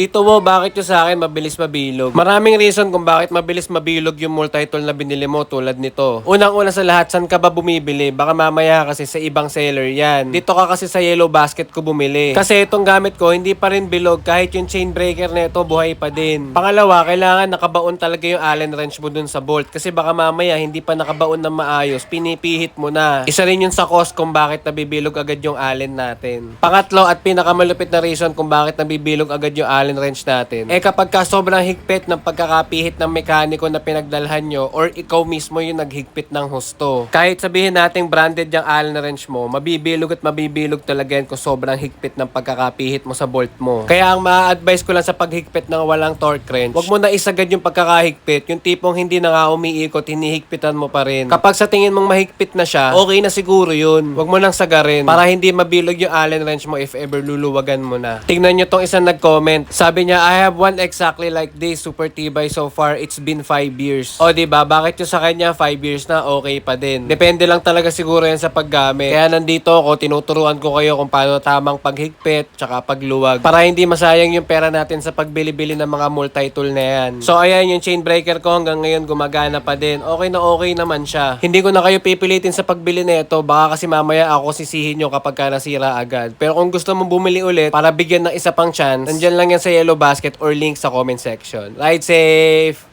Tito Wo, bakit yung sa akin mabilis mabilog? Maraming reason kung bakit mabilis mabilog yung multi-tool na binili mo tulad nito. Unang-una sa lahat, saan ka ba bumibili? Baka mamaya kasi sa ibang seller yan. Dito ka kasi sa yellow basket ko bumili. Kasi itong gamit ko, hindi pa rin bilog kahit yung chain breaker na ito buhay pa din. Pangalawa, kailangan nakabaon talaga yung allen wrench mo dun sa bolt. Kasi baka mamaya hindi pa nakabaon ng maayos, pinipihit mo na. Isa rin yun sa cause kung bakit nabibilog agad yung allen natin. Pangatlo at pinakamalupit na reason kung bakit nabibilog agad yung allen wrench natin. Eh kapag ka sobrang higpit ng pagkakapihit ng mekaniko na pinagdalhan nyo or ikaw mismo yung naghigpit ng husto. Kahit sabihin nating branded yung allen wrench mo, mabibilog at mabibilog talaga yan kung sobrang higpit ng pagkakapihit mo sa bolt mo. Kaya ang ma-advise ko lang sa paghigpit ng walang torque wrench, wag mo na isagad yung pagkakahigpit, yung tipong hindi na nga umiikot, hinihigpitan mo pa rin. Kapag sa tingin mong mahigpit na siya, okay na siguro yun. Wag mo nang sagarin para hindi mabilog yung allen wrench mo if ever luluwagan mo na. Tingnan nyo tong isang nag-comment. Sabi niya, I have one exactly like this, super tibay so far, it's been 5 years. O ba bakit yung sa kanya 5 years na okay pa din? Depende lang talaga siguro yan sa paggamit. Kaya nandito ako, tinuturuan ko kayo kung paano tamang paghigpit, tsaka pagluwag. Para hindi masayang yung pera natin sa pagbili-bili ng mga multi-tool na yan. So ayan yung chain breaker ko hanggang ngayon gumagana pa din. Okay na okay naman siya. Hindi ko na kayo pipilitin sa pagbili nito, baka kasi mamaya ako sisihin nyo kapag ka nasira agad. Pero kung gusto mong bumili ulit para bigyan ng isa pang chance, nandyan lang yan sa yellow basket or link sa comment section. Ride safe!